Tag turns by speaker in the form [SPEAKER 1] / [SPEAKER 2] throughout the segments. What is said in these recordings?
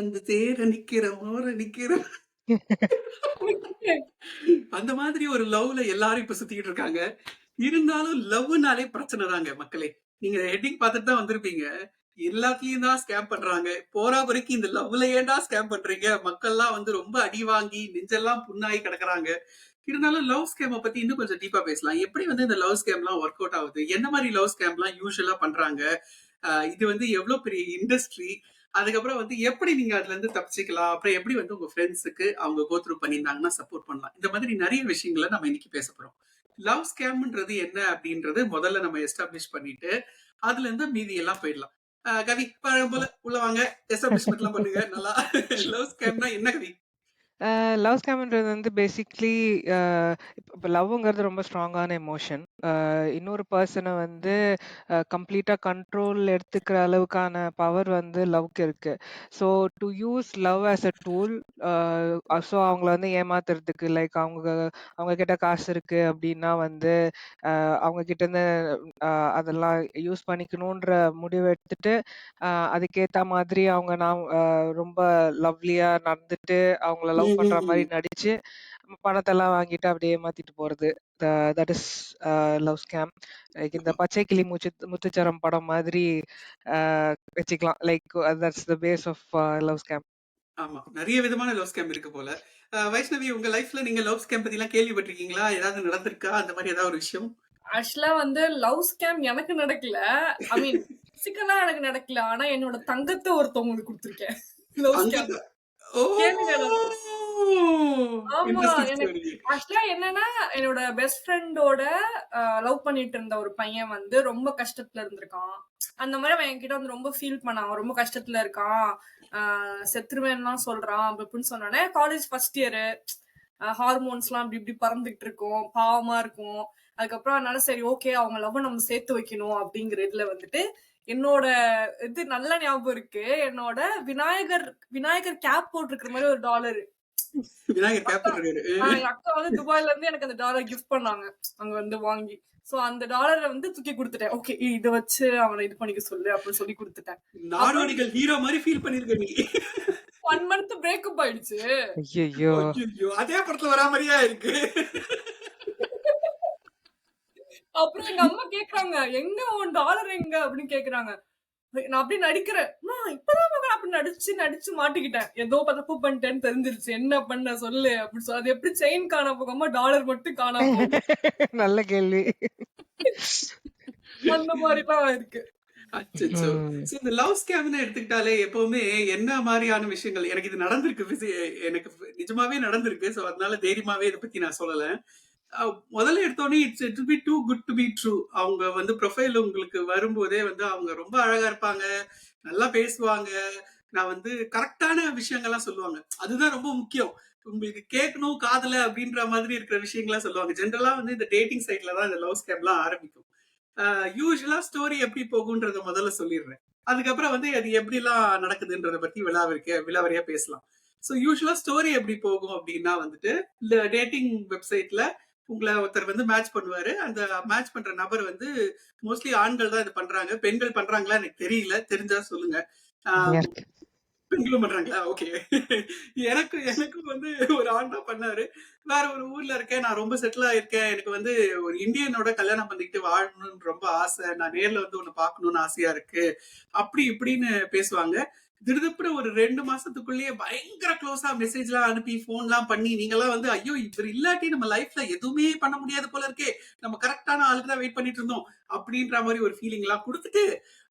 [SPEAKER 1] அந்த தேர நிக்கிற மோர நிக்கிற. அந்த மாதிரி ஒரு லவ்ல எல்லாரும் இப்ப சுத்திக்கிட்டு இருக்காங்க. இருந்தாலும் லவ்னாலே பிரச்சனை தாங்க மக்களே. நீங்க ஹெட்டிங் பார்த்துட்டு தான் வந்திருப்பீங்க. எல்லாத்தையும் தான் ஸ்கேம் பண்றாங்க. போரா வரைக்கும் இந்த லவ்ல ஏன்டா ஸ்கேம் பண்றீங்க? மக்கள்லாம் வந்து ரொம்ப அடி வாங்கி நெஞ்செல்லாம் புண்ணாகி கிடக்குறாங்க. இருந்தாலும் லவ் ஸ்கேமை பத்தி இன்னும் கொஞ்சம் டீப்பா பேசலாம். எப்படி வந்து இந்த லவ் ஸ்கேம்லாம் ஒர்க் அவுட் ஆகுது? என்ன மாதிரி லவ் ஸ்கேம்லாம் யூஸ்வலா பண்றாங்க? இது வந்து எவ்வளவு பெரிய இண்டஸ்ட்ரி அதுக்கப்புறம் வந்து எப்படி நீங்க அதுல இருந்து தப்பிச்சுக்கலாம்? அப்புறம் எப்படி வந்து உங்க ஃப்ரெண்ட்ஸுக்கு அவங்க கோத்ரூ பண்ணியிருந்தாங்கன்னா சப்போர்ட் பண்ணலாம்? இந்த மாதிரி நிறைய விஷயங்களை நம்ம இன்னைக்கு பேச போறோம். லவ் ஸ்கேம்ன்றது என்ன அப்படின்றது முதல்ல நம்ம எஸ்டாப்ளிஷ் பண்ணிட்டு அதுல இருந்து மீதி எல்லாம் போயிடலாம். கவி போல உள்ள வாங்க. எஸ்டாப்ளிஷ்மெண்ட்லாம் பண்ணுங்க. நல்லா. லவ் ஸ்கேம்னா என்ன கவி?
[SPEAKER 2] லவ் ஸ்கேம்ன்றது வந்து பேசிக்லி இப்போ லவ்ங்கிறது ரொம்ப ஸ்ட்ராங்கான எமோஷன் இன்னொரு பர்சனை வந்து கம்ப்ளீட்டாக கண்ட்ரோல் எடுத்துக்கிற அளவுக்கான பவர் வந்து லவ்க்கு இருக்கு so to use love as a tool so அவங்கள வந்து ஏமாத்துறதுக்கு லைக் அவங்க அவங்க கிட்ட காசு இருக்கு அப்படின்னா வந்து அஹ், அவங்க கிட்ட இருந்து அஹ், அதெல்லாம் யூஸ் பண்ணிக்கணுன்ற முடிவு எடுத்துட்டு அஹ், அதுக்கேத்த மாதிரி அவங்க நான் அஹ், ரொம்ப லவ்லியா நடந்துட்டு அவங்கள லவ் பண்ற மாதிரி
[SPEAKER 1] ம்.
[SPEAKER 2] நடிச்சு பணத்தெல்லாம் வாங்கிட்டு அப்படியே மாத்திட்டு போறது. That is love scam like இந்த பச்சை கிளி முச்சு முத்துச்சரம் படம் மாதிரி வச்சுக்கலாம். Like that's the base of love scam
[SPEAKER 1] ஆமா. நிறைய விதமான லவ் ஸ்கேம் இருக்கு போல. வைஷ்ணவி உங்க லைஃப்ல நீங்க லவ் ஸ்கேம் பத்தி எல்லாம் கேள்விப்பட்டிருக்கீங்களா? ஏதாவது நடந்திருக்கா? அந்த மாதிரி ஏதாவது ஒரு விஷயம்?
[SPEAKER 3] ஆக்சுவலா வந்து லவ் ஸ்கேம் எனக்கு நடக்கல. ஐ மீன் பிசிக்கலா எனக்கு நடக்கல. ஆனா என்னோட தங்கத்தை ஒருத்தவங்களுக்கு கொடுத்துருக்கேன். லவ் ஸ்கேம் கேளுங்க ஆக்சுவலா என்னன்னா என்னோட பெஸ்ட் ஃப்ரெண்டோட லவ் பண்ணிட்டு இருந்த ஒரு பையன் வந்து ரொம்ப கஷ்டத்துல இருந்திருக்கான். அந்த மாதிரி அவன் என்கிட்ட வந்து ரொம்ப ஃபீல் பண்ணான். ரொம்ப கஷ்டத்துல இருக்கான். செத்துருவேன்லாம் சொல்றான். அப்படி இப்படின்னு சொன்னானே காலேஜ் ஃபர்ஸ்ட் இயரு ஹார்மோன்ஸ்லாம் அப்படி இப்படி பறந்துகிட்டு இருக்கும். பாவமா இருக்கும். அதுக்கப்புறம் அதனால சரி ஓகே அவங்க லவ் நம்ம சேர்த்து வைக்கணும் அப்படிங்கிற இதுல வந்துட்டு என்னோட இது நல்ல ஞாபகம் இருக்கு. என்னோட விநாயகர் விநாயகர் கேப் போட்டிருக்கிற மாதிரி ஒரு டாலர்
[SPEAKER 1] விநாயகர்
[SPEAKER 3] அக்கா வந்து துபாய்ல இருந்து எனக்கு அந்த டாலர் கிஃப்ட் பண்ணாங்க. அங்க வந்து வாங்கி. சோ அந்த டாலரை வந்து தூக்கி கொடுத்துட்டேன். ஓகே இத வச்சு அவனை இது பண்ணிக்க சொல்லு அப்படின்னு சொல்லி கொடுத்துட்டேன்.
[SPEAKER 1] நாடோடிகள் ஹீரோ மாதிரி ஃபீல் பண்ணிருக்க நீ.
[SPEAKER 3] ஒன் மந்த் பிரேக்கப் ஆயிடுச்சு.
[SPEAKER 2] ஐயோ
[SPEAKER 1] ஐயோ அதே படத்துல வரா மாதிரியா இருக்கு.
[SPEAKER 3] அப்புறம் எங்க அம்மா கேக்குறாங்க எங்க உன் டாலர் எங்க? அப்படின்னு கேக்குறாங்க. நான் அப்படி நடிக்கிறேன். அம்மா, இப்பதான் மகன் அப்படி நடிச்சு நடிச்சு மாட்டிக்கிட்டேன். ஏதோ தப்பு பண்ணிட்டேன்னு தெரிஞ்சிருச்சு. என்ன பண்ண சொல்லு அப்படின்னு சொல்லி அது எப்படி செயின் காண போகாம? டாலர் மட்டும் காணாம.
[SPEAKER 2] நல்ல கேள்வி.
[SPEAKER 3] அந்த மாதிரிலாம் இருக்கு.
[SPEAKER 1] இந்த லவ் ஸ்கேம்னு எடுத்துக்கிட்டாலே எப்பவுமே என்ன மாதிரியான விஷயங்கள் எனக்கு இது நடந்திருக்கு எனக்கு நிஜமாவே நடந்திருக்கு. சோ அதனால தைரியமாவே இதை பத்தி நான் சொல்லல. முதல்ல எடுத்தோடனே it's it be too good to be true அவங்க வந்து ப்ரொஃபைல் உங்களுக்கு வரும்போதே வந்து அவங்க ரொம்ப அழகா இருப்பாங்க நல்லா பேசுவாங்க. நான் வந்து கரெக்டான விஷயங்கள்லாம் சொல்லுவாங்க. அதுதான் ரொம்ப முக்கியம். உங்களுக்கு கேட்கணும் காதல அப்படின்ற மாதிரி இருக்கிற விஷயங்கள்லாம் சொல்லுவாங்க. ஜென்ரலா வந்து இந்த டேட்டிங் சைட்ல தான் இந்த லவ் ஸ்கேம்லாம் ஆரம்பிக்கும். யூஸ்வலா ஸ்டோரி எப்படி போகுன்றத முதல்ல சொல்லிடுறேன். அதுக்கப்புறம் வந்து அது எப்படிலாம் நடக்குதுன்றத பத்தி விழாவிற்கு விழாவறியா பேசலாம். ஸோ யூஸ்வலா ஸ்டோரி எப்படி போகும் அப்படின்னா வந்துட்டு இந்த டேட்டிங் வெப்சைட்ல உங்களை ஒருத்தர் வந்து மேட்ச் பண்ணுவாரு. அந்த மேட்ச் பண்ற நபர் வந்து மோஸ்ட்லி ஆண்கள் தான் இது பண்றாங்க. பெண்கள் பண்றாங்களா எனக்கு தெரியல. தெரிஞ்சா சொல்லுங்க. பெண்களும் பண்றாங்களா? ஓகே. எனக்கு எனக்கு வந்து ஒரு ஆண் தான் பண்ணாரு. வேற ஒரு ஊர்ல இருக்கேன். நான் ரொம்ப செட்டில் ஆயிருக்கேன். எனக்கு வந்து ஒரு இந்தியனோட கல்யாணம் பண்ணிக்கிட்டு வாழணும்னு ரொம்ப ஆசை. நான் நேர்ல வந்து உன்னை பார்க்கணும்னு ஆசையா இருக்கு. அப்படி இப்படின்னு பேசுவாங்க. திடுதுப்புற ஒரு ரெண்டு மாசத்துக்குள்ளேயே பயங்கர க்ளோஸா மெசேஜ் எல்லாம் அனுப்பி போன் எல்லாம் பண்ணி நீங்கெல்லாம் வந்து ஐயோ இவர் இல்லாட்டி நம்ம லைஃப்ல எதுவுமே பண்ண முடியாது போல இருக்கே. நம்ம கரெக்டான ஆளுக்கு தான் வெயிட் பண்ணிட்டு இருந்தோம். அப்படின்ற மாதிரி ஒரு ஃபீலிங் எல்லாம் கொடுத்துட்டு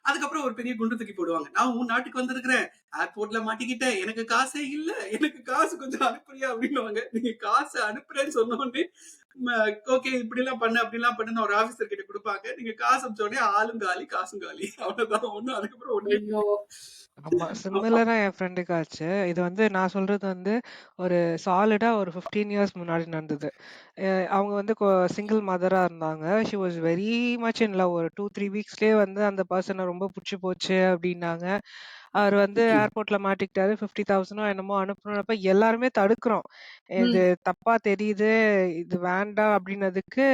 [SPEAKER 1] அதுக்கப்புறம் ஒரு பெரிய குண்டு தூக்கி போடுவாங்க. நான் உன் நாட்டுக்கு வந்திருக்கிறேன். ஏர்போர்ட்ல மாட்டிக்கிட்டேன். எனக்கு காசே இல்ல. எனக்கு காசு கொஞ்சம் அனுப்புறியா? அப்படின்னுவாங்க. நீங்க காசு அனுப்புறேன்னு சொன்ன உடனே ஓகே இப்படி எல்லாம் பண்ணு அப்படி எல்லாம் பண்ணு ஒரு ஆபீசர் கிட்ட கொடுப்பாங்க. நீங்க காசு அனுப்பிச்ச உடனே ஆளும் காலி காசும் காலி. அவ்வளவுதான். ஒண்ணு அதுக்கப்புறம் ஒண்ணு
[SPEAKER 2] ஆமா சிமிலரா என் ஃப்ரெண்டுக்கு ஆச்சு. இது வந்து நான் சொல்றது வந்து ஒரு சாலிடா ஒரு 15 இயர்ஸ் முன்னாடி நடந்தது. அவங்க வந்து சிங்கிள் மதரா இருந்தாங்க. She was very much in love ஒரு டூ த்ரீ வீக்ஸ்லயே வந்து அந்த பர்சனை ரொம்ப பிடிச்சி போச்சு அப்படின்னாங்க. அவர் வந்து
[SPEAKER 1] ம்.
[SPEAKER 2] ஏர்போர்ட்ல மாட்டிக்கிட்டாரு. 50,000ஓ என்னமோ அனுப்பணும்னப்ப எல்லாருமே தடுக்குறோம்.
[SPEAKER 3] ம்.
[SPEAKER 2] இது தப்பா தெரியுது. இது வேண்டாம் அப்டின்னதுக்கு,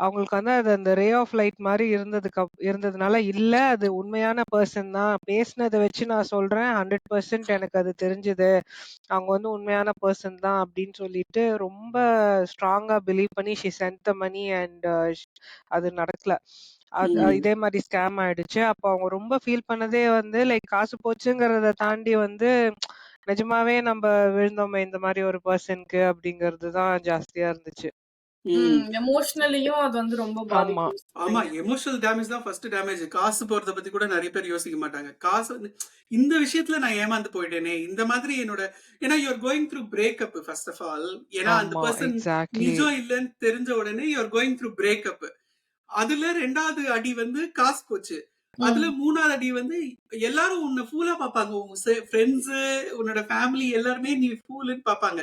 [SPEAKER 2] அவங்களுக்கு வந்து அது அந்த ரே ஆஃப் லைட் மாரி இருந்ததுக்கு அப் இருந்ததுனால, இல்ல அது உண்மையான பெர்சன் தான். பேசினத வச்சு நான் சொல்றேன். 100% எனக்கு அது தெரிஞ்சது. அவங்க வந்து உண்மையான பெர்சன் தான் அப்டின்னு சொல்லிட்டு, ரொம்ப ஸ்ட்ராங்கா பிலீவ் பண்ணி she sent the money and அது நடக்கல. இதே மாரி ஸ்கேம் ஆயிடுச்சு. அப்போ அவங்க ரொம்ப ஃபீல் பண்ணதே வந்து லைக் காசு போச்சுங்கிறத தாண்டி வந்து, நிஜமாவே நம்ப விழுந்தோமே இந்த மாரி ஒரு பெர்சனுக்கு அப்டிங்கிறது தான் ஜாஸ்தியா இருந்துச்சு.
[SPEAKER 3] எமோஷனலியும் அது வந்து ரொம்ப
[SPEAKER 2] ஆமா.
[SPEAKER 3] பாதிக்கும்
[SPEAKER 1] ஆமா. எமோஷனல் டேமேஜ் தான் ஃபர்ஸ்ட் டேமேஜ். காசு போறத பத்தி கூட நெறைய பேர் யோசிக்க மாட்டாங்க. காசு வந்து இந்த விஷயத்துல நான் ஏமாந்து போயிட்டேனே! இந்த மாதிரி என்னோட ஏன்னா you are going through breakup first of all. ஏன்னா அந்த. பெர்சன். நிஜம் இல்லன்னு தெரிஞ்ச உடனே you are going through breakup. அதுல 2வது அடி வந்து காசு போச்சு. அதுல
[SPEAKER 3] ம்.
[SPEAKER 1] 3வது அடி வந்து எல்லாரும் உன்ன ஃபூலா பார்ப்பாங்க. உன் செ ஃபிரெண்ட்ஸ், உன்னோட ஃபேமிலி எல்லாருமே நீ ஃபூல்ன்னு பார்ப்பாங்க.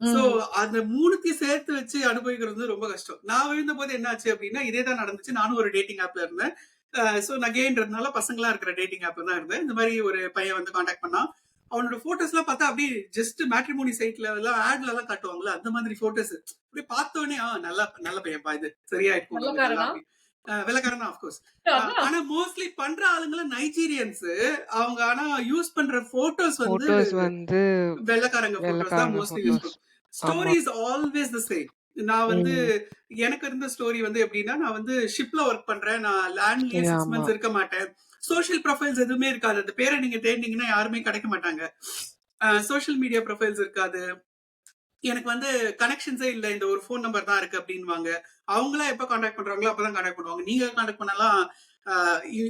[SPEAKER 1] சோ. அந்த 3த்தையும் சேர்த்து வச்சு அனுபவிக்கிறது ரொம்ப கஷ்டம். நான் விழுந்தபோது என்ன ஆச்சு அப்டின்னா, இதே தான் நடந்துச்சு. நானும் ஒரு டேட்டிங் ஆப்ல இருந்தேன். சோ நான் கேன்றதுனால பசங்களா இருக்கிற டேட்டிங் ஆப்ல தான் இருந்தேன். இந்த மாரி ஒரு பையன் வந்து கான்டாக்ட் பண்ணான். அவனோட ஃபோட்டோஸ்லாம் பார்த்தா அப்டியே ஜஸ்ட் மேட்ரிமோனி சைட்ல எல்லாம் ஆட்லலாம் காட்டுவாங்கல்ல, அந்த மாதிரி ஃபோட்டோஸ். அப்டியே பார்த்தோனே, ஆ நல்ல நல்ல பையன்பா இது. சரியாயிடும் நமக்கு
[SPEAKER 3] வெள்ளக்காரனா?
[SPEAKER 1] எல்லாம் அப்டி. அ வெள்ளக்காரன் தான் ஆஃப் கோர்ஸ். அ
[SPEAKER 3] அதான்.
[SPEAKER 1] ஆனா மோஸ்ட்லி பண்ற ஆளுங்கள நைஜீரியன்ஸ். அவங்க ஆனா யூஸ் பண்ற ஃபோட்டோஸ் வந்து வெள்ளக்காரங்க ஃபோட்டோஸ் தான் மோஸ்ட்லி யூஸ். பண்ணுவோம். Story is always the same. நான் வந்து. எனக்கு இருந்த ஸ்டோரி வந்து எப்டின்னா, நான் வந்து ஷிப்ல வொர்க் பண்றேன். நான் லேண்ட்லயே 6
[SPEAKER 2] ஆமா.
[SPEAKER 1] மந்த்ஸ் இருக்க மாட்டேன். சோசியல் ப்ரொஃபைல்ஸ் எதுவுமே இருக்காது. அந்த பேர நீங்க தேடுனீங்கன்னா யாருமே கிடைக்க மாட்டாங்க. அ சோசியல் மீடியா ப்ரொஃபைல்ஸ் இருக்காது. எனக்கு வந்து கனெக்ஷன்ஸே இல்ல. இந்த ஒரு ஃபோன் நம்பர் தான் இருக்கு அப்டின்னுவாங்க. அவங்களா எப்ப கான்டாக்ட் பண்றாங்களோ அப்பதான் கான்டாக்ட் பண்ணுவாங்க. நீங்க கான்டாக்ட் பண்ணலாம்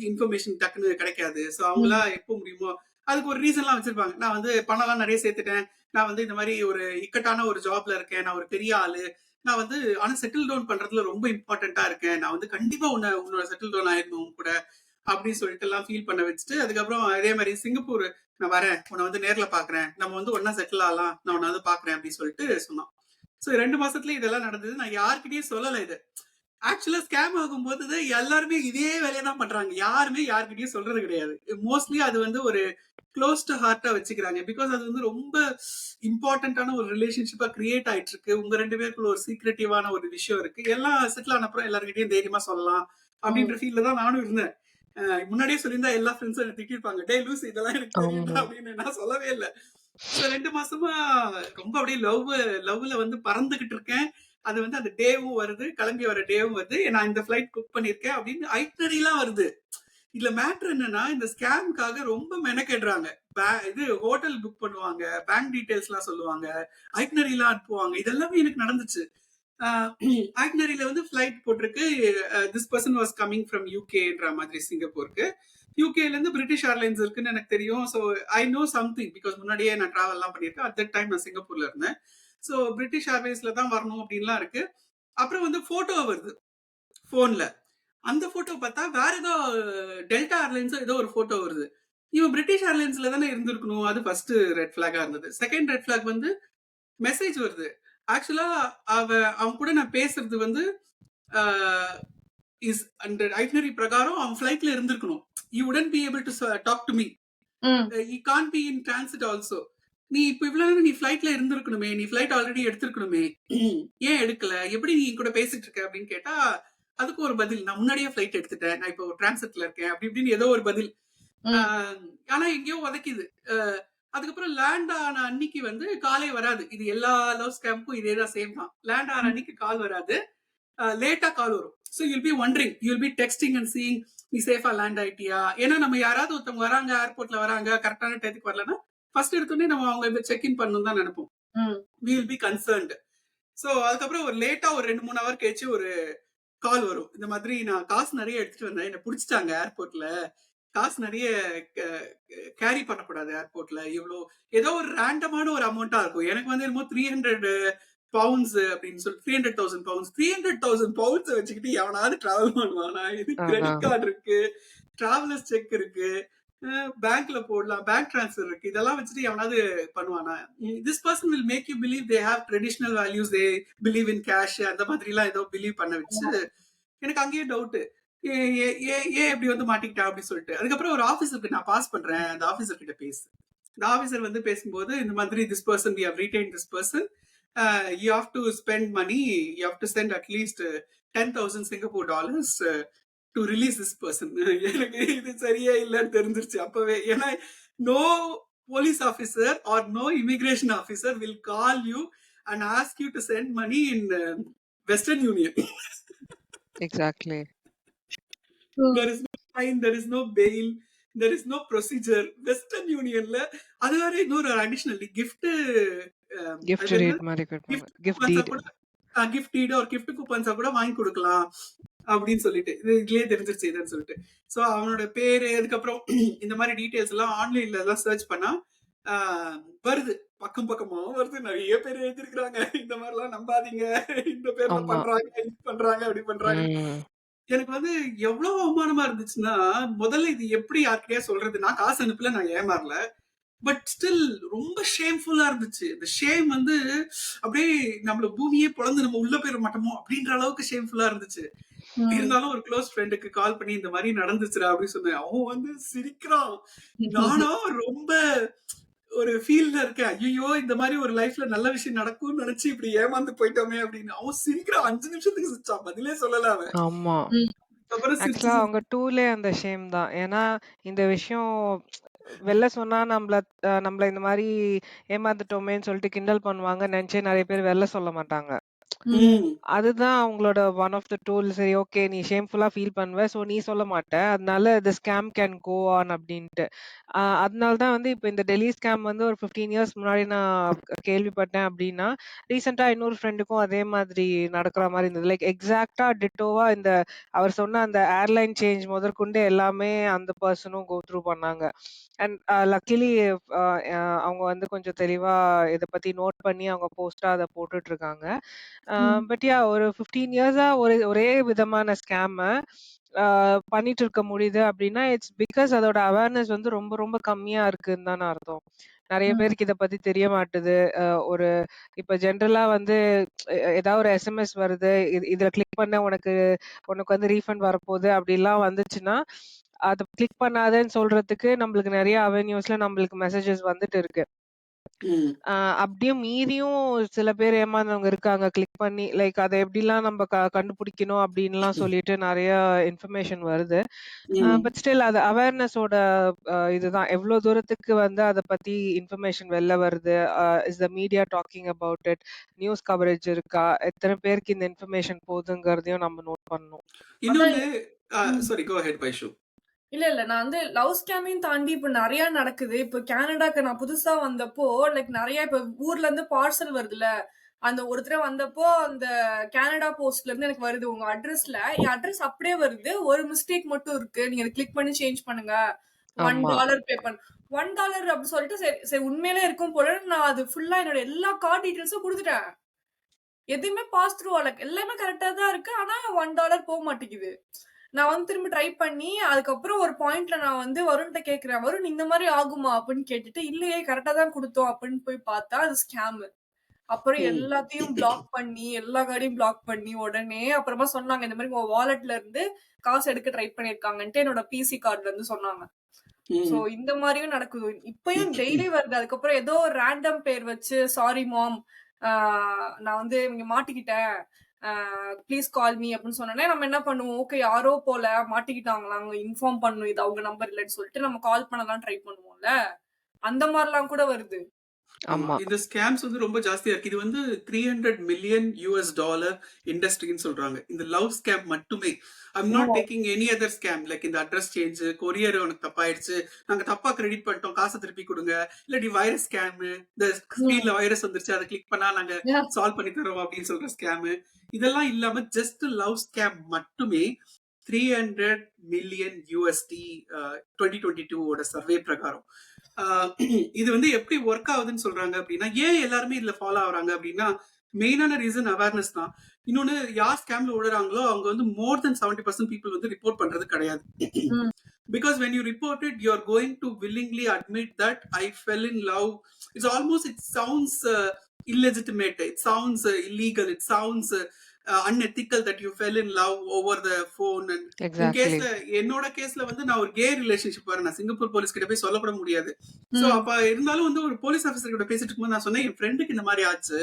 [SPEAKER 1] இன்ஃபர்மேஷன் டக்குன்னு கிடைக்காது. சோ
[SPEAKER 3] ம்.
[SPEAKER 1] அவங்களா எப்போ முடியுமோ அதுக்கு ஒரு ரீசன்லாம் வச்சிருப்பாங்க. நான் வந்து பணம்லாம் நெறைய சேர்த்துட்டேன். நான் வந்து இந்த மாரி ஒரு இக்கட்டான ஒரு ஜாப்ல இருக்கேன். நான் ஒரு பெரிய ஆளு. நான் வந்து ஆனா செட்டில் டவுன் பண்றதுல ரொம்ப இம்பார்ட்டன்ட்டா இருக்கேன். நான் வந்து கண்டிப்பா உன்ன உன்னோட செட்டில் டவுன் ஆயிரணும் உன் கூட. அப்டின்னு சொல்லிட்டு எல்லாம் ஃபீல் பண்ண வச்சுட்டு, அதுக்கப்புறம் அதே மாரி சிங்கப்பூர் நான் வரேன். உன்ன வந்து நேர்ல பார்க்குறேன். நம்ம வந்து ஒண்ணா செட்டில் ஆகலாம். நான் உன்ன வந்து பார்க்குறேன் அப்டின்னு சொல்லிட்டு சொன்னான். சோ 2 மாசத்துலயே இதெல்லாம் நடந்தது. நான் யார்கிட்டயும் சொல்லல இத. ஆக்சுவலா ஸ்கேம் ஆகும்போது தான் எல்லாருமே இதே வேலைய தான் பண்றாங்க. யாருமே யார்கிட்டயும் சொல்றது கிடையாது. மோஸ்ட்லி அது வந்து ஒரு க்ளோஸ்ட் ஹார்ட்டா வச்சுக்கிறாங்க. பிகாஸ் அது வந்து ரொம்ப இம்பார்ட்டன்ட்டான ஒரு ரிலேஷன்ஷிப்பா கிரியேட் ஆயிட்டு இருக்கு. உங்க 2 பேருக்குள்ள ஒரு சீக்ரெட்டிவான ஒரு விஷயம் இருக்கு. எல்லாம் செட்டில் ஆன அப்புறம் எல்லார்கிட்டயும் தைரியமா சொல்லலாம். அப்டின்ற
[SPEAKER 3] ம்.
[SPEAKER 1] ஃபீல்ல தான் நானும் இருந்தேன். முன்னாடியே சொல்லியிருந்தா எல்லா ஃப்ரெண்ட்ஸும் என்ன திட்டிருப்பாங்க. டேய் லூசு இதெல்லாம் எனக்கு தெரியும்டா. அப்டின்னு நான் சொல்லவே இல்ல. 2 மாசமா ரொம்ப அப்டியே லவ் லவ்ல வந்து பறந்துகிட்டு இருக்கேன். அது வந்து அந்த டேவும் வருது. கிளம்பி வர டேவும் வருது. நான் இந்த ஃப்ளைட் புக் பண்ணியிருக்கேன் அப்டின்னு ஐட்னரிலாம் வருது. இதுல மேட்டர் என்னன்னா, இந்த ஸ்கேம்க்காக ரொம்ப மெனக்கெடுறாங்க. இது ஹோட்டல் புக் பண்ணுவாங்க. பேங்க் டீட்டெயில்ஸ்லாம் சொல்லுவாங்க. ஐட்னரிலாம் அனுப்புவாங்க. இதெல்லாமே எனக்கு நடந்துச்சு. ஆக்னரியில வந்து ஃப்ளைட் போட்டிருக்கு. This person was coming from யூகேன்ற மாதிரி சிங்கப்பூருக்கு. யுகேல இருந்து பிரிட்டிஷ் ஏர்லைன்ஸ் இருக்குன்னு எனக்கு தெரியும். So I know something because முன்னாடியே நான் ட்ராவல்லாம் பண்ணியிருக்கேன். அட் தட் டைம் நான் சிங்கப்பூர்ல இருந்தேன். ஸோ பிரிட்டிஷ் ஏர்வேஸ்ல தான் வரணும் அப்படின்லாம் இருக்கு. அப்புறம் வந்து ஃபோட்டோ வருது. ஃபோனில் அந்த ஃபோட்டோ பார்த்தா வேற ஏதோ டெல்டா ஏர்லைன்ஸோ ஏதோ ஒரு ஃபோட்டோ வருது. இவன் பிரிட்டிஷ் ஏர்லைன்ஸ்ல தானே இருந்திருக்கணும். அது ஃபர்ஸ்ட் ரெட் ஃபிளாகா இருந்தது. செகண்ட் ரெட் ஃபிளாக் வந்து மெசேஜ் வருது. ஆக்சுவலா அவ அவன் கூட நான் பேசுறது வந்து இஸ் அந்த ஐட்னரி பிரகாரம் அவன் ஃப்ளைட்ல இருந்திருக்கணும். You wouldn't be able to talk to me. You can't be in transit also. நீ இப்ப நேரம் நீ ஃப்ளைட்ல இருந்திருக்கணுமே. நீ ஃப்ளைட் ஆல்ரெடி எடுத்திருக்கணுமே. ஏன் எடுக்கல? எப்படி நீ கூட பேசிட்டு இருக்க? அப்டின்னு கேட்டா, அதுக்கு ஒரு பதில். நான் முன்னாடியே ஃப்ளைட் எடுத்துட்டேன். நான் இப்போ டிரான்சிட்ல இருக்கேன். அப்டி இப்டின்னு ஏதோ ஒரு பதில். ஆனா எங்கேயோ உதைக்குது. அதுக்கப்புறம் லேண்ட் ஆன அன்னைக்கு வந்து காலே வராது. இது எல்லா லவ் ஸ்கேம்க்கும் இதே தான் சேம் தான். லேண்ட் ஆன. அன்னைக்கு கால் வராது. லேட்டா கால் வரும். So you will be wondering. You will be texting and seeing நீ சேஃபா லேண்ட் ஆயிட்டியா? ஏன்னா நம்ம யாராவது ஒருத்தவங்க வராங்க, ஏர்போர்ட்ல வராங்க, கரெக்ட்டான டயத்துக்கு வரலன்னா, ஃபர்ஸ்ட் எடுத்தோனே நம்ம அவங்கள செக் இன் பண்ணணும்னு தான் நெனைப்போம். We will be concerned. So அதுக்கப்புறம் ஒரு லேட்டா ஒரு 2, 3 ஹவர் கழிச்சு ஒரு கால் வரும். இந்த மாதிரி நான் காசு நெறைய எடுத்துட்டு வந்தேன். என்ன புடிச்சுட்டாங்க ஏர்போர்ட்ல. காசு நெறைய கேரி பண்ணக்கூடாது ஏர்போர்ட்ல. இவ்ளோ ஏதோ ஒரு ரேண்டமான ஒரு அமௌண்ட்டா இருக்கும். எனக்கு வந்து என்னமோ 300 பவுண்ட்ஸ் அப்டின்னு சொல்லி 300,000 பவுண்ட்ஸ். 300,000 பவுண்ட்ஸ வச்சுக்கிட்டு எவனாவது டிராவல் பண்ணுவானா? இது கிரெடிட். கார்ட் இருக்கு. டிராவலர்ஸ் செக் இருக்கு. பேங்க்ல போடலாம். பேங்க் ட்ரான்ஸ்ஃபர் இருக்கு. இதெல்லாம் வச்சுட்டு எவனாவது பண்ணுவானா? This person will make you believe they have traditional values. They believe in cash அந்த மாதிரிலாம் ஏதோ பிலீவ் பண்ண வச்சு, எனக்கு அங்கேயே டவுட். ஏன் ஏன் இப்படி வந்து மாட்டிக்கிட்டா அப்படின்னு சொல்லிட்டு. அதுக்கப்புறம் ஒரு ஆஃபீஸருக்கு நான் பாஸ் பண்றேன். அந்த ஆஃபீஸர் கிட்ட பேசு. இந்த ஆஃபீஸர் வந்து பேசும்போது இந்த மாதிரி this person we have retain this person you have to spend money you have to send at least ten thousand Singapore dollars to release this person எனக்கு இது சரியா இல்லைன்னு தெரிஞ்சிருச்சு அப்பவே. ஏன்னா no police officer or no immigration officer will call you and ask you to send money in Western Union
[SPEAKER 2] exactly
[SPEAKER 1] there is no fine, there is no bail, there is no procedure. Western யூனியன்ல அது வேற இன்னொரு additional gift
[SPEAKER 2] gift rate மாதிரி gift டீட்
[SPEAKER 1] ஒரு gift கூப்பன்ஸா கூட வாங்கி கொடுக்கலாம் அப்படின்னு சொல்லிட்டு. இது இதுலயே தெரிஞ்சிருச்சு இதுன்னு சொல்லிட்டு. சோ அவனோட பேரு அதுக்கப்புறம் இந்த மாதிரி டீடைல்ஸ் எல்லாம் ஆன்லைன்ல எல்லாம் சர்ச் பண்ணா வருது. பக்கம் பக்கமா வருது. நிறைய பேர் எழுதிருக்கிறாங்க இந்த மாதிரி எல்லாம் நம்பாதீங்க. இந்த பேர்ல
[SPEAKER 2] ஆமா.
[SPEAKER 1] பண்றாங்க இது பண்றாங்க அப்படி பண்றாங்க. எனக்கு வந்து எவ்வளவு அவமானமா இருந்துச்சுன்னா முதல்ல இது எப்படி யார்கிட்டயா சொல்றது? நான் காசு அனுப்பல நான் ஏமாறல. பட் ஸ்டில் ரொம்ப ஷேம்ஃபுல்லா இருந்துச்சு. இந்த ஷேம் வந்து அப்படியே நம்மள பூமியே பொழந்து நம்ம உள்ள போயிட மாட்டோமோ அப்படின்ற அளவுக்கு ஷேம்ஃபுல்லா இருந்துச்சு. இருந்தாலும் ஒரு க்ளோஸ் ஃப்ரெண்டுக்கு கால் பண்ணி இந்த மாதிரி நடந்துச்சுடா அப்படின்னு சொன்னேன். அவன் வந்து சிரிக்கிறான். நானும் ரொம்ப ஒரு ஃபீல்ல இருக்கேன். ஐயோ இந்த மாதிரி ஒரு லைஃப்ல நல்ல விஷயம் நடக்கும்னு நினைச்சு இப்படி ஏமாந்து போயிட்டோமே அப்படின்னு. அவன் சிரிக்கிறான் அஞ்சு நிமிஷத்துக்கு சிரிச்சான் பதிலே சொல்லல அவன்.
[SPEAKER 2] ஆமா. ஆக்சுவலா அவங்க டூலே அந்த ஷேம் தான். ஏன்னா இந்த விஷயம் வெளில சொன்னா நம்மள நம்மள இந்த மாதிரி ஏமாந்துட்டோமேன்னு சொல்லிட்டு கிண்டல் பண்ணுவாங்க நினைச்சே நிறைய பேர் வெளில சொல்ல மாட்டாங்க.
[SPEAKER 1] ம்.
[SPEAKER 2] அதுதான் அவங்களோட ஒன் ஆஃப் த டூல் சரி ஓகே நீ ஷேம்ஃபுல்லா ஃபீல் பண்ணுவ. ஸோ நீ சொல்ல மாட்ட. அதனால இந்த ஸ்கேம் கேன் கோ ஆன் அப்படின்ட்டு. ஆஹ் அதனால தான் வந்து இப்போ இந்த டெல்லி ஸ்கேம் வந்து ஒரு ஃபிஃப்டீன் இயர்ஸ் முன்னாடி நான் கேள்விப்பட்டேன் அப்படின்னா ரீசெண்டா இன்னொரு ஃப்ரெண்டுக்கும் அதே மாதிரி நடக்கிற மாதிரி இருந்தது. லைக் எக்ஸாக்டா டிட்டோவா இந்த அவர் சொன்ன அந்த ஏர்லைன் சேஞ்ச் முதற்கொண்டு எல்லாமே அந்த பர்சனும் கோ த்ரூ பண்ணாங்க. அண்ட் லக்கிலி அவங்க வந்து கொஞ்சம் தெளிவா இதை பத்தி நோட் பண்ணி அவங்க போஸ்டா அதை போட்டுட்டு இருக்காங்க. பட் யா ஒரு ஃபிஃப்டீன் இயர்ஸா ஒரு ஒரே விதமான ஸ்கேம பண்ணிட்டு இருக்க முடியுது அப்படின்னா இட்ஸ் பிகாஸ் அதோட அவேர்னஸ் வந்து ரொம்ப ரொம்ப கம்மியா இருக்குன்னு தானே அர்த்தம். நிறைய. பேருக்கு இத பத்தி தெரிய மாட்டுது. ஒரு இப்ப ஜென்ரலா வந்து ஏதாவது ஒரு எஸ்எம்எஸ் வருது இது- இதுல கிளிக் பண்ண உனக்கு உனக்கு வந்து ரீஃபண்ட் வரப்போகுது அப்படிலாம் வந்துச்சுன்னா அதை கிளிக் பண்ணாதேன்னு சொல்றதுக்கு நம்மளுக்கு நிறைய அவென்யூஸ்ல நம்மளுக்கு மெசேஜஸ் வந்துட்டு இருக்கு.
[SPEAKER 1] ம்.
[SPEAKER 2] ஆஹ் அப்படியும் மீறியும் சில பேர் ஏமாந்தவங்க இருக்காங்க. கிளிக் பண்ணி லைக் அதை எப்படிலாம் நம்ம க- கண்டுபிடிக்கணும் அப்படின்லாம் சொல்லிட்டு நிறைய இன்ஃபர்மேஷன் வருது.
[SPEAKER 1] ம்.
[SPEAKER 2] பட் ஸ்டில் அது அவேர்னஸோட இதுதான். எவ்வளவு தூரத்துக்கு வந்து அதை பத்தி இன்ஃபர்மேஷன் வெளில வருது? Is the media talking about it news coverage இருக்கா? எத்தனை பேருக்கு இந்த இன்ஃபர்மேஷன் போகுதுங்கிறதையும் நம்ம நோட் பண்ணணும்.
[SPEAKER 1] இன்னொன்னு
[SPEAKER 3] ம்.
[SPEAKER 1] சாரி கோ ஹெட் பைஷு
[SPEAKER 3] இல்ல இல்ல. நான் வந்து லவ் ஸ்கேமையும் தாண்டி இப்ப நிறைய நடக்குது. இப்ப கனடாக்கு நான் புதுசா வந்தப்போ லைக் நிறைய இப்ப ஊர்ல இருந்து பார்சல் வருதுல்ல. அந்த ஒருத்தர் வந்தப்போ அந்த கனடா போஸ்ட்ல இருந்து எனக்கு வருது உங்க அட்ரஸ்ல என் அட்ரஸ் அப்படியே வருது. ஒரு மிஸ்டேக் மட்டும் இருக்கு. நீங்க கிளிக் பண்ணி சேஞ்ச் பண்ணுங்க. ஒன். டாலர் பே பண்ண. ஒன் டாலர் அப்படின்னு சொல்லிட்டு சரி சரி உண்மையிலே இருக்கும் போல. நான் அது ஃபுல்லா என்னோட எல்லா கார்டு டீடைல்ஸும் கொடுத்துட்டேன். எதுவுமே பாஸ் த்ரூ எல்லாமே கரெக்டா தான் இருக்கு. ஆனா ஒன் டாலர் போக மாட்டேங்குது. நான் வந்து திரும்ப ட்ரை பண்ணி அதுக்கப்புறம் ஒரு பாயிண்ட்ல நான் வந்து வருண்கிட்ட கேக்குறேன் வருண் இந்த மாதிரி ஆகுமா? அப்படின்னு கேட்டுட்டு இல்லையே கரெக்டா தான் கொடுத்தோம் அப்படின்னு போய் பார்த்தா அது ஸ்கேம் அப்புறம். எல்லாத்தையும் பிளாக் பண்ணி எல்லா கார்டையும் பிளாக் பண்ணி உடனே அப்புறமா சொன்னாங்க இந்த மாதிரி உங்க வாலெட்ல இருந்து காசு எடுக்க ட்ரை பண்ணிருக்காங்கன்ட்டு என்னோட பிசி கார்டுல இருந்து சொன்னாங்க. சோ. இந்த மாதிரியும் நடக்குது. இப்பயும் டெய்லி வருது. அதுக்கப்புறம் ஏதோ ஒரு ரேண்டம் பேர் வச்சு சாரி மாம் நான் வந்து இங்க மாட்டிக்கிட்டேன். ப்ளீஸ் கால் மீ அப்படின்னு சொன்னோன்னே நம்ம என்ன பண்ணுவோம்? ஓகே யாரோ போல மாட்டிக்கிட்டாங்களா? அவங்க இன்ஃபார்ம் பண்ணும் இது அவங்க நம்பர் இல்லைன்னு சொல்லிட்டு நம்ம கால் பண்ணலாம் ட்ரை பண்ணுவோம்ல. அந்த மாதிரிலாம் கூட வருது.
[SPEAKER 1] ஆமா.
[SPEAKER 2] ஆமா
[SPEAKER 1] இந்த ஸ்கேம்ஸ் வந்து ரொம்ப ஜாஸ்தியா இருக்கு. இது வந்து three hundred million US dollar இண்டஸ்ட்ரின்னு சொல்றாங்க. இந்த லவ் ஸ்கேம் மட்டுமே. ஐம் நாட்
[SPEAKER 3] ஆமா.
[SPEAKER 1] Talking any other scam like இந்த அட்ரஸ் சேஞ்ச் கொரியர் உனக்கு தப்பாயிடுச்சு. நாங்க தப்பா கிரெடிட் பண்ணிட்டோம். காசை திருப்பி கொடுங்க. இல்லாட்டி வைரஸ் ஸ்கேம் இந்த ஸ்கிரீன்ல வைரஸ் வந்துருச்சு. அதை கிளிக் பண்ணா நாங்க. சால்வ் பண்ணி தரோம் அப்படின்னு சொல்ற ஸ்கேம் இதெல்லாம் இல்லாம ஜஸ்ட் லவ் ஸ்கேம் மட்டுமே three hundred million USD twenty twenty டூவோட சர்வே பிரகாரம். இது வந்து எப்படி ஒர்க் ஆகுதுன்னு சொல்றாங்க அப்படின்னா ஏன் எல்லாருமே இதுல ஃபாலோ ஆகுறாங்க அப்படின்னா மெயினான ரீசன் அவேர்னஸ் தான். இன்னொன்னு யார் ஸ்கேம்ல விடுறாங்களோ அவங்க வந்து more than seventy percent people வந்து ரிப்போர்ட் பண்றது கிடையாது. when you report it you're going to willingly admit that i fell in love. It's almost it sounds uh, illegitimate. It sounds uh, illegal. It sounds uh, that you fell in love over the phone and உன்
[SPEAKER 2] exactly
[SPEAKER 1] கேஸ்ல என்னோட கேஸ்ல வந்து நான் ஒரு K relationship வரேன் நான் Singapore police கிட்ட போய் சொல்லக்கூட முடியாது. சோ. அப்ப இருந்தாலும் வந்து ஒரு போலீஸ் ஆபீசர் கிட்ட பேசிட்டு இருக்கும்போது நான் சொன்னேன் என் ஃப்ரெண்டுக்கு இந்த மாதிரி ஆச்சு.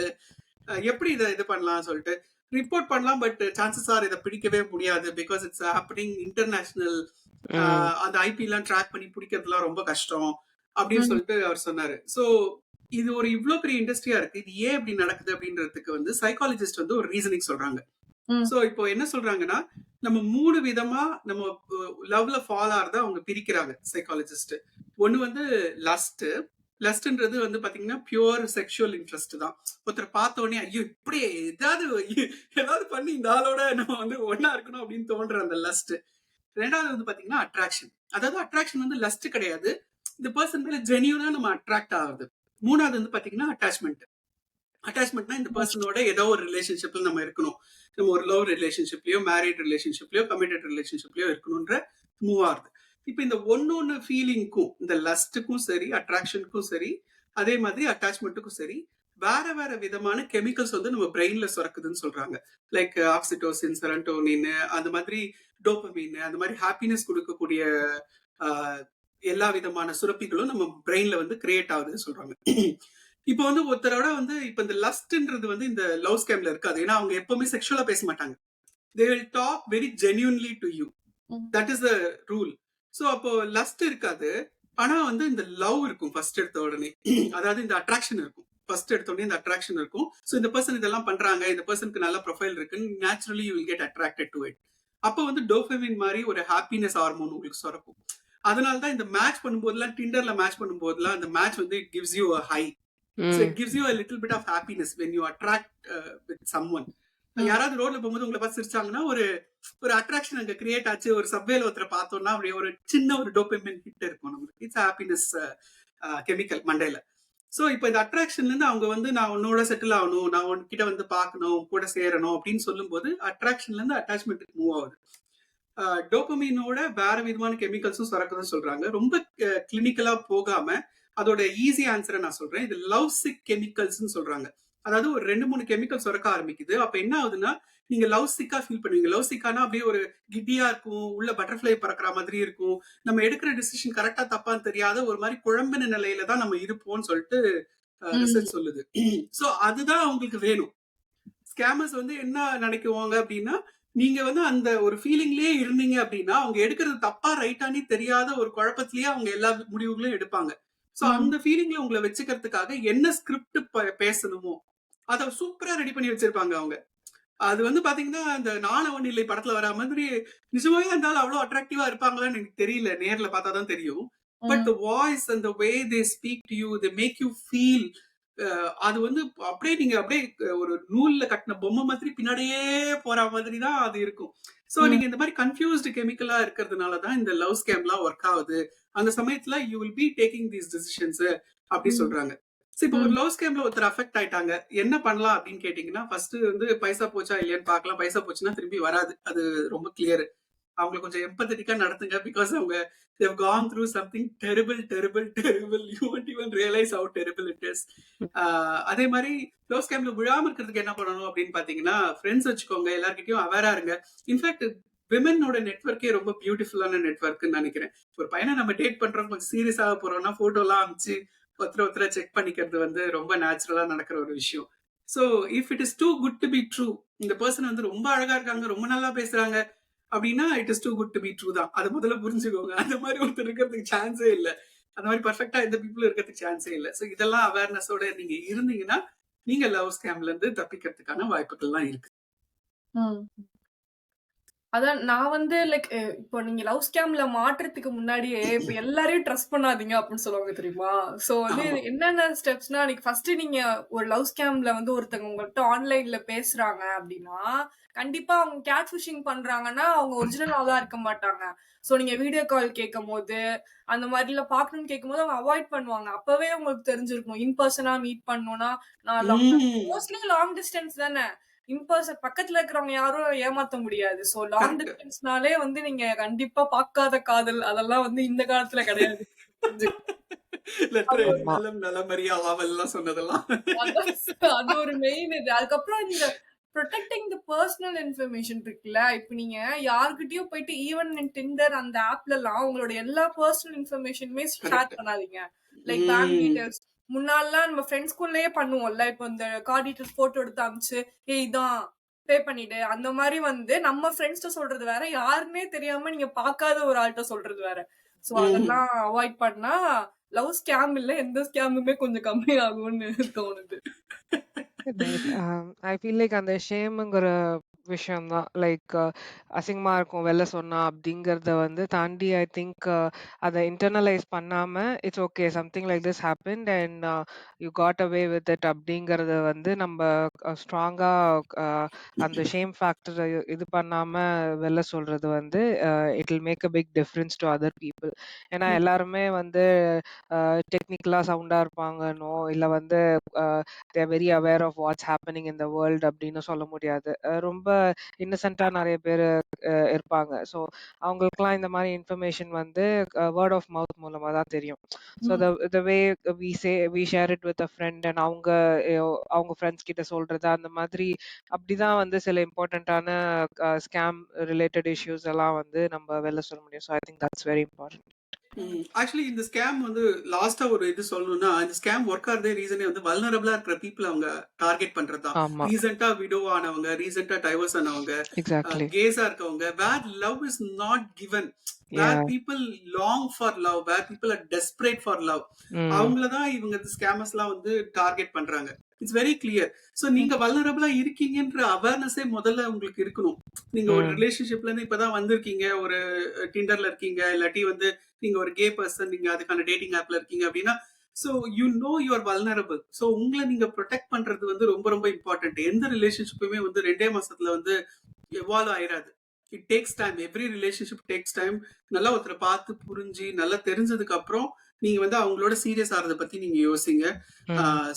[SPEAKER 1] எப்படி இதை இது பண்ணலாம்? சொல்லிட்டு. ரிப்போர்ட் பண்ணலாம் பட் சான்சஸ் ஆர் இதை பிடிக்கவே முடியாது பிகாஸ் இட்ஸ் ஹேப்பனிங் இன்டர்நேஷனல் அந்த ஐபி எல்லாம் ட்ராக் பண்ணி பிடிக்கிறதுலாம் ரொம்ப கஷ்டம் அப்படின்னு. சொல்லிட்டு அவர் சொன்னாரு. சோ இது ஒரு இவ்ளோ பெரிய இண்டஸ்ட்ரியா இருக்கு. இது ஏன் இப்படி நடக்குது அப்படின்றதுக்கு வந்து சைக்காலஜிஸ்ட் வந்து ஒரு ரீசனிங் சொல்றாங்க. சோ இப்போ என்ன சொல்றாங்கன்னா நம்ம மூணு விதமா நம்ம லவ்ல ஃபால் ஆறத அவங்க பிரிக்கிறாங்க சைக்காலஜிஸ்ட் ஒண்ணு வந்து லஸ்ட் லஸ்ட்ன்றது வந்து பாத்தீங்கன்னா பியூர் செக்ஷுவல் இன்ட்ரெஸ்ட் தான். ஒருத்தர் பார்த்த உடனே ஐயோ இப்படி ஏதாவது ஏதாவது பண்ணி இந்த ஆளோட நம்ம வந்து ஒண்ணா இருக்கணும் அப்படின்னு தோன்ற அந்த லஸ்ட் ரெண்டாவது வந்து பாத்தீங்கன்னா அட்ராக்ஷன் அதாவது அட்ராக்ஷன் வந்து லஸ்ட் கிடையாது. இந்த பர்சன் மேல ஜெனியூனா நம்ம அட்ராக்ட் ஆகுது மூணாவது வந்து பாத்தீங்கன்னா அட்டாச்மெண்ட் அட்டாச்மெண்ட்னா இந்த பர்சனோட ஏதோ ஒரு ரிலேஷன்ஷிப்ல நம்ம இருக்கணும். நம்ம ஒரு லவ் ரிலேஷன்ஷிப்லயோ மேரிட் ரிலேஷன்ஷிப்லயோ கமிட்டட் ரிலேஷன்ஷிப்லயோ இருக்கணும்ன்ற மூவ் ஆகுது. இப்போ இந்த ஒன்னொன்னு ஃபீலிங்க்கும் இந்த லஸ்ட்டுக்கும் சரி அட்ராக்ஷனுக்கும் சரி அதே மாதிரி அட்டாச்மெண்ட்டுக்கும் சரி வேற வேற விதமான கெமிக்கல்ஸ் வந்து நம்ம பிரெயின்ல சுரக்குதுன்னு சொல்றாங்க. லைக் ஆக்சிடோசின் செரண்டோனின் அந்த மாதிரி டோப்பமீன் அந்த மாதிரி ஹாப்பினஸ் கொடுக்கக்கூடிய ஆஹ், எல்லா விதமான சுரப்பிகளும் நம்ம பிரெயின்ல வந்து கிரியேட் ஆகுதுன்னு சொல்றாங்க. இப்போ வந்து ஒருத்தரோட வந்து இப்போ இந்த லஸ்ட்ன்றது வந்து இந்த லவ் ஸ்கேம்ல இருக்காது. ஏன்னா அவங்க எப்பவுமே செக்ஷுவலா பேச மாட்டாங்க. They will talk very genuinely to you. That is the rule so அப்போ லஸ்ட் இருக்காது. ஆனா வந்து இந்த லவ் இருக்கும் ஃபர்ஸ்ட் எடுத்த உடனே. அதாவது இந்த அட்ராக்ஷன் இருக்கும். ஃபர்ஸ்ட் எடுத்த உடனே இந்த அட்ராக்ஷன் இருக்கும். ஸோ இந்த பர்சன் இதெல்லாம் பண்றாங்க. இந்த பர்சனுக்கு நல்ல ப்ரொஃபைல் இருக்குன்னு naturally you will get attracted to it அப்போ வந்து டோஃபமின் மாதிரி ஒரு ஹாப்பினஸ் ஹார்மோன் உங்களுக்கு சுரக்கும். அதனால தான் இந்த மேட்ச் பண்ணும்போதெல்லாம் டிண்டர்ல மேட்ச் பண்ணும்போதெல்லாம் அந்த மேட்ச் வந்து it gives you high so it gives you a little bit of happiness when you attract uh, with someone.
[SPEAKER 3] Mm.
[SPEAKER 1] யாராவது ரோட்ல போகும்போது உங்களை பார்த்து சிரிச்சாங்கன்னா ஒரு ஒரு அட்ராக்ஷன் அங்க கிரியேட் ஆச்சு ஒரு சப்வேல ஒருத்தரை பார்த்தோம்னா அப்படியே ஒரு சின்ன ஒரு டோபமின் ஹிட் இருக்கும் நமக்கு இட்ஸ் ஹாப்பினஸ் கெமிக்கல் மண்டையில. சோ இப்போ இந்த அட்ராக்ஷன்ல இருந்து அவங்க வந்து நான் உன்னோட செட்டில் ஆகணும் நான் உன்கிட்ட வந்து பார்க்கணும் கூட சேரணும் அப்படின்னு சொல்லும்போது அட்ராக்ஷன்ல இருந்து அட்டாச்மெண்ட்டுக்கு மூவ் ஆகுது. டோபமீனோட வேற விதமான கெமிக்கல்ஸும் சுரக்குதுன்னு சொல்றாங்க. ரொம்ப கிளினிக்கலா போகாம அதோட ஈஸி ஆன்சரை நான் சொல்றேன். இது லவ் சிக் கெமிக்கல்ஸ்னு சொல்றாங்க. அதாவது ஒரு ரெண்டு மூணு கெமிக்கல் சுரக்க ஆரம்பிக்குது. அப்ப என்ன ஆகுதுன்னா நீங்க லவ் சிக்கா ஃபீல் பண்ணுவீங்க. லவ் சிக்கானா அப்படியே ஒரு கிட்டியா இருக்கும் உள்ள பட்டர்ஃப்ளை பறக்கிற மாதிரி இருக்கும். நம்ம எடுக்கிற டிசிஷன் கரெக்டா தப்பான்னு தெரியாத ஒரு மாதிரி குழம்பின நிலையில தான் நம்ம இருப்போம்னு சொல்லிட்டு. ரிசர்ச் சொல்லுது. சோ அதுதான் அவங்களுக்கு வேணும். ஸ்கேமர்ஸ் வந்து என்ன நினைக்குவாங்க அப்படின்னா நீங்க வந்து அந்த ஒரு ஃபீலிங்லயே இருந்தீங்க அப்படின்னா அவங்க எடுக்கிறது தப்பா ரைட்டானே தெரியாத ஒரு குழப்பத்திலேயே அவங்க எல்லா முடிவுகளையும் எடுப்பாங்க. சோ. அந்த ஃபீலிங்ல உங்களை வச்சுக்கிறதுக்காக என்ன ஸ்கிரிப்ட் பேசணுமோ அதை சூப்பரா ரெடி பண்ணி வச்சிருப்பாங்க அவங்க. அது வந்து பாத்தீங்கன்னா அந்த நாணவன் இல்லை படத்துல வர மாதிரி நிஜமாவே இருந்தாலும் அவ்வளவு அட்ராக்டிவா இருப்பாங்களான்னு எனக்கு தெரியல. நேர்ல பார்த்தா தான் தெரியும் but the voice and the way they speak to you they make you feel அது வந்து அப்படியே நீங்க அப்படியே ஒரு நூல்ல கட்டின பொம்மை மாதிரி பின்னாடியே போற மாதிரி தான் அது இருக்கும். சோ. நீங்க இந்த மாதிரி கன்ஃபியூஸ்டு கெமிக்கலா இருக்கிறதுனால தான் இந்த லவ் ஸ்கேம்லாம் ஒர்க் ஆகுது. அந்த சமயத்துல you will be taking these decisions அப்படி. சொல்றாங்க. So, இப்போ ஒரு. லவ் ஸ்கேம்ல ஒருத்தர் அஃபெக்ட் ஆயிட்டாங்க. என்ன பண்ணலாம் அப்படின்னு கேட்டீங்கன்னா ஃபர்ஸ்ட் வந்து பைசா போச்சா இல்லையான்னு பார்க்கலாம். பைசா போச்சுன்னா திரும்பி வராது. அது ரொம்ப கிளியர் அவங்களை கொஞ்சம் எம்பத்தட்டிக்கா நடத்துங்க பிகாஸ் அவங்க gone through something terrible terrible terrible. You won't even realize how terrible it is. ஆஹ் அதே மாதிரி லவ் ஸ்கேம்ல விழாம இருக்கிறதுக்கு என்ன பண்ணணும் அப்படின்னு பாத்தீங்கன்னா ஃப்ரெண்ட்ஸ் வச்சுக்கோங்க எல்லார்கிட்டயும் அவேரா இருங்க. இன்ஃபேக்ட் விமனோட நெட்ஒர்க்கே ரொம்ப பியூட்டிஃபுல்லான நெட்ஒர்க்னு நினைக்கிறேன். ஒரு பையனை நம்ம டேட் பண்றோம் கொஞ்சம் சீரியஸாக போறோம்னா போட்டோ எல்லாம் அமிச்சு ஒருத்தர் ஒருத்தரை செக் பண்ணிக்கிறது வந்து ரொம்ப நேச்சுரலா நடக்கிற ஒரு விஷயம். So if it is too good to be true இந்த பர்சன் வந்து ரொம்ப அழகா இருக்காங்க ரொம்ப நல்லா பேசுறாங்க அப்படின்னா it is too good to be true தான். அதை முதல்ல புரிஞ்சுக்கோங்க. அந்த மாதிரி ஒருத்தர் இருக்கிறதுக்கு சான்ஸே இல்லை. அந்த மாதிரி பர்ஃபெக்டா இந்த பீப்புள் இருக்கிறதுக்கு சான்ஸே இல்லை. ஸோ இதெல்லாம் அவேர்னஸோட நீங்க இருந்தீங்கன்னா நீங்க லவ் ஸ்கேம்ல இருந்து தப்பிக்கிறதுக்கான வாய்ப்புகள்லாம் இருக்கு.
[SPEAKER 3] அதான் நான் வந்து லைக் இப்போ நீங்க லவ் ஸ்கேம்ல மாட்டுறதுக்கு முன்னாடியே இப்ப எல்லாரையும் ட்ரஸ்ட் பண்ணாதீங்க அப்படின்னு சொல்லுவாங்க தெரியுமா? சோ வந்து. என்னென்ன ஸ்டெப்ஸ்னா நீங்க ஃபர்ஸ்ட் நீங்க ஒரு லவ் ஸ்கேம்ல வந்து ஒருத்தங்க உங்கள்கிட்ட ஆன்லைன்ல பேசுறாங்க அப்படின்னா கண்டிப்பா அவங்க கேட் ஃபிஷிங் பண்றாங்கன்னா அவங்க ஒரிஜினலா தான் இருக்க மாட்டாங்க. சோ நீங்க வீடியோ கால் கேட்கும் போது அந்த மாதிரில பாக்கணும்னு கேட்கும் போது அவங்க அவாய்ட் பண்ணுவாங்க. அப்பவே உங்களுக்கு தெரிஞ்சிருக்கும். இன் பர்சனா மீட் பண்ணணும்னா நான். மோஸ்ட்லி லாங் டிஸ்டன்ஸ் தானே. இன்பர்சன் பக்கத்துல இருக்கிறவங்க யாரும் ஏமாத்த முடியாது. So long. டிஸ்டன்ஸ்னாலே வந்து நீங்க கண்டிப்பா பார்க்காத காதல். அதெல்லாம் வந்து இந்த காலத்துல கிடையாது. அது ஒரு மெயின் இது. அதுக்கப்புறம் இந்த ப்ரொடெக்டிங் தி பர்சனல் இன்ஃபர்மேஷன் இருக்குல்ல? இப்ப நீங்க யார்கிட்டயும் போயிட்டு ஈவன் டிண்டர் அந்த ஆப்ல எல்லாம் உங்களோட எல்லா பர்சனல் இன்ஃபர்மேஷனுமே ஷேர். பண்ணாதீங்க. லைக்
[SPEAKER 1] ம்.
[SPEAKER 3] டீடைல்ஸ் முன்னாடிலாம் நம்ம ஃப்ரெண்ட்ஸ்குள்ளேயே பண்ணுவோம்ல இப்போ இந்த கார்டு டீடைல்ஸ் போட்டோ எடுத்து அமிச்சு ஏய் இதான் பே பண்ணிடு அந்த மாதிரி வந்து நம்ம ஃப்ரெண்ட்ஸ்ட சொல்றது வேற யாருன்னே தெரியாம நீங்க பார்க்காத ஒரு ஆள்கிட்ட சொல்றது வேற சோ. அதெல்லாம் அவாய்ட் பண்ணா லவ் ஸ்கேம் இல்ல எந்த ஸ்கேமுமே கொஞ்சம் கம்மி ஆகும்னு தோணுது
[SPEAKER 2] ஐ ஃபீல் லைக் அந்த ஷேமுங்கிற விஷயம் தான் லைக் அசிங்கமா இருக்கும் வெளில சொன்னா அப்படிங்கறத வந்து தாண்டி ஐ திங்க் அதை இன்டர்னலைஸ் பண்ணாம it's okay something like this happen and you got away with it அப்படிங்கறத வந்து நம்ம ஸ்ட்ராங்கா அந்த ஷேம் ஃபேக்டரை இது பண்ணாம வெளில சொல்றது வந்து it will make a big difference to other people ஏன்னா
[SPEAKER 1] ம்.
[SPEAKER 2] எல்லாருமே வந்து டெக்னிக்கலா சவுண்டா இருப்பாங்கன்னோ இல்ல வந்து they're very aware of what's happening in the world அப்படின்னு சொல்ல முடியாது. ரொம்ப இன்னசென்ட்டா நிறைய பேர் இருப்பாங்க. ஸோ அவங்களுக்குலாம் இந்த மாதிரி இன்ஃபர்மேஷன் வந்து வேர்ட் ஆஃப் மவுத் மூலமா தான் தெரியும். So. The way we say we share it with a friend and அவங்க அவங்க ஃப்ரெண்ட்ஸ் கிட்ட சொல்றது அந்த மாதிரி அப்படிதான் வந்து சில இம்பார்ட்டண்ட்டான ஸ்கேம் ரிலேட்டட் இஷ்யூஸ் எல்லாம் வந்து நம்ம வெளில சொல்ல முடியும். So I think that's very important
[SPEAKER 1] actually இந்த ஸ்கேம் வந்து லாஸ்டா ஒரு இது சொல்லணும்னா இந்த ஸ்கேம் ஒர்க் ஆகிறதே ரீசனே வந்து வல்னரபிளா இருக்கிற பீப்புள் அவங்க டார்கெட் பண்றதுதான்.
[SPEAKER 2] ஆமா.
[SPEAKER 1] ரீசெண்டா விடோ ஆனவங்க ரீசெண்டா டைவர்ஸ் ஆனவங்க கேஸா இருக்கவங்க where love is not given where. People long for love where people are desperate for love
[SPEAKER 2] ம்.
[SPEAKER 1] அவங்கள தான் இவங்க ஸ்கேமர்ஸ் எல்லாம் வந்து டார்கெட் பண்றாங்க. இட்ஸ் வெரி கிளியர் சோ நீங்க வல்னரபிளா இருக்கீங்கன்ற அவேர்னஸே முதல்ல உங்களுக்கு இருக்கணும். நீங்க ஒரு ரிலேஷன்ஷிப்ல இருந்து இப்பதான் வந்திருக்கீங்க. ஒரு டிண்டர்ல இருக்கீங்க. இல்லாட்டி வந்து நீங்க ஒரு கே பர்சன் நீங்க அதுக்கான டேட்டிங் ஆப்ல இருக்கீங்க அப்படின்னா so you know your vulnerable so உங்களை நீங்க ப்ரொடெக்ட் பண்றது வந்து ரொம்ப ரொம்ப இம்பார்ட்டன்ட் எந்த ரிலேஷன்ஷிப்புமே வந்து ரெண்டே மாசத்துல வந்து evolve ஆயிராது. It takes time every relationship takes time நல்லா ஒருத்தரை பார்த்து புரிஞ்சு நல்லா தெரிஞ்சதுக்கு அப்புறம் நீங்க வந்து அவங்களோட சீரியஸ் ஆறத பத்தி நீங்க யோசிங்க.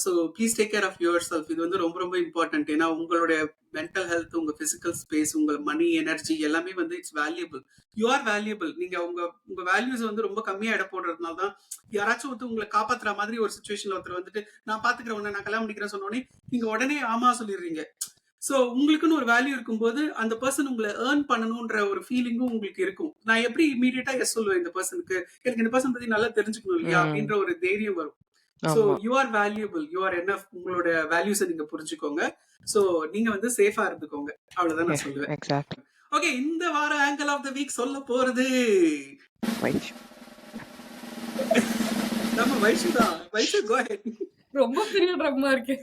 [SPEAKER 1] So please take care of your self இது வந்து ரொம்ப ரொம்ப இம்பார்ட்டன்ட் ஏன்னா உங்களுடைய மென்டல் ஹெல்த் உங்க பிசிக்கல் ஸ்பேஸ் உங்க மணி எனர்ஜி எல்லாமே வந்து it's valuable you are valuable நீங்க உங்க உங்க வேல்யூஸ் வந்து ரொம்ப கம்மியா இட போடுறதுனால தான் யாராச்சும் வந்து உங்களை காப்பாத்துற மாதிரி ஒரு சுச்சுவேஷன்ல ஒருத்தர் வந்துட்டு நான் பாத்துக்கிறேன் உன்னை நான் கல்யாணம் பண்ணிக்கிறேன் சொன்னோடனே நீங்க உடனே ஆமா சொல்லிடுறீங்க. சோ உங்களுக்குன்னு ஒரு வேல்யூ இருக்கும்போது அந்த பர்சன் உங்களை ஏர்ன் பண்ணணும்ன்ற ஒரு ஃபீலிங்கும் உங்களுக்கு இருக்கும். நான் எப்படி இமீடியட்டா எஸ் சொல்லுவேன் இந்த பர்சனுக்கு எனக்கு இந்த பர்சன் பத்தி நல்லா தெரிஞ்சுக்கணும் இல்லையா? அப்படின்ற ஒரு தைரியம் வரும். So you are valuable you are என்ன உங்களோட வேல்யூஸை நீங்க புரிஞ்சுக்கோங்க. ஸோ நீங்க வந்து சேஃபா இருந்துக்கோங்க. அவ்வளவுதான் நான் சொல்லுவேன்.
[SPEAKER 2] எக்ஸாக்ட்
[SPEAKER 1] ஓகே இந்த வார ஆங்கிள் ஆஃப் த வீக் சொல்ல போறது. நம்ம வைஷு தான். வைஷு கோ
[SPEAKER 3] ரொம்ப பெரிய ட்ரம்மா இருக்கு.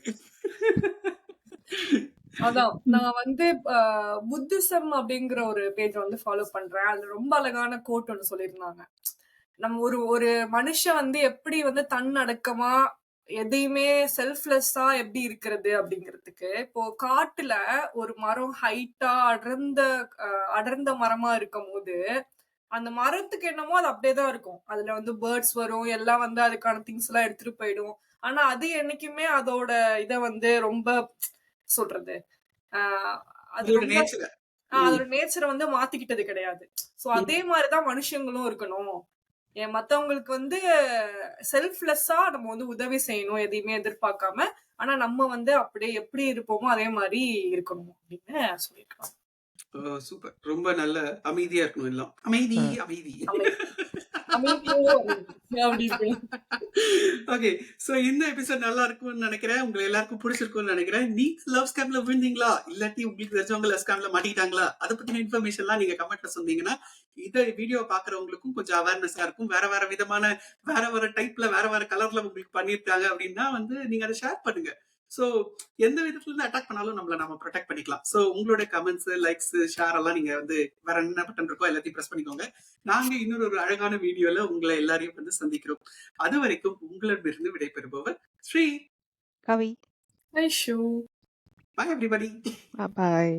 [SPEAKER 3] அதான். நான் வந்து புத்திசம் அப்படிங்கிற ஒரு பேஜ் வந்து ஃபாலோ பண்றேன். அதுல ரொம்ப அழகான கோட் ஒன்று சொல்லியிருந்தாங்க. நம்ம ஒரு ஒரு மனுஷன் வந்து எப்படி வந்து தன்னடக்கமா எதையுமே செல்ஃப்லெஸ்ஸா எப்படி இருக்கிறது அப்படிங்கிறதுக்கு இப்போ காட்டுல ஒரு மரம் ஹைட்டா அடர்ந்த அஹ், அடர்ந்த மரமா இருக்கும் போது அந்த மரத்துக்கு என்னமோ அது அப்படியே தான் இருக்கும். அதுல வந்து பேர்ட்ஸ் வரும் எல்லாம் வந்து அதுக்கான திங்ஸ் எல்லாம் எடுத்துட்டு போயிடும். ஆனா அது என்னைக்குமே அதோட இத வந்து ரொம்ப சொல்றது.
[SPEAKER 1] அதோட நேச்சர்
[SPEAKER 3] ஆஹ் அதோட நேச்சரை வந்து மாத்திக்கிட்டது கிடையாது. சோ அதே மாதிரிதான் மனுஷங்களும் இருக்கணும். ஏன் மத்தவங்களுக்கு வந்து செல்ஃப்லெஸ்ஸா நம்ம வந்து உதவி செய்யணும் எதையுமே எதிர்பார்க்காம. ஆனா நம்ம வந்து அப்படியே எப்படி இருப்போமோ அதே மாதிரி இருக்கணும் அப்படின்னு சொல்லியிருக்காங்க.
[SPEAKER 1] சூப்பர். ரொம்ப நல்ல அமைதியா இருக்கணும் எல்லாம். அமைதி. அமைதி. ஓகே சோ இந்த எபிசோட் நல்லா இருக்கும்னு நினைக்கிறேன். உங்களுக்கு எல்லாருக்கும் பிடிச்சிருக்கும்னு நினைக்கிறேன். நீங்க லவ் ஸ்கேம்ல விழுந்தீங்களா? இல்லாட்டி உங்களுக்கு தெரிஞ்சவங்க லவ் ஸ்கேம்ல மாட்டிக்கிட்டாங்களா? அதை பத்தின இன்ஃபர்மேஷன்லாம் நீங்க கமெண்ட்ல சொன்னீங்கன்னா இந்த வீடியோ பாக்குறவங்களுக்கும் கொஞ்சம் அவேர்னஸா இருக்கும். வேற வேற விதமான வேற வேற டைப்ல வேற வேற கலர்ல உங்களுக்கு பண்ணிருக்காங்க அப்படின்னா வந்து நீங்க அதை ஷேர் பண்ணுங்க. சோ எந்த விதத்துல இருந்து அட்டாக் பண்ணாலும் நம்மள நம்ம ப்ரொடெக்ட் பண்ணிக்கலாம். சோ உங்களுடைய கமெண்ட்ஸ் லைக்ஸ் ஷேர் எல்லாம் நீங்க வந்து வேற என்ன பட்டன் இருக்கோ எல்லாத்தையும் பிரஸ் பண்ணிக்கோங்க. நாங்க இன்னொரு ஒரு அழகான வீடியோல உங்களை எல்லாரையும் வந்து சந்திக்கிறோம். அது வரைக்கும் உங்களிடமிருந்து விடைபெறுபவர் ஸ்ரீ
[SPEAKER 2] கவி.
[SPEAKER 3] ஐஷோ
[SPEAKER 1] பாய் எவ்ரிபடி
[SPEAKER 2] பாய்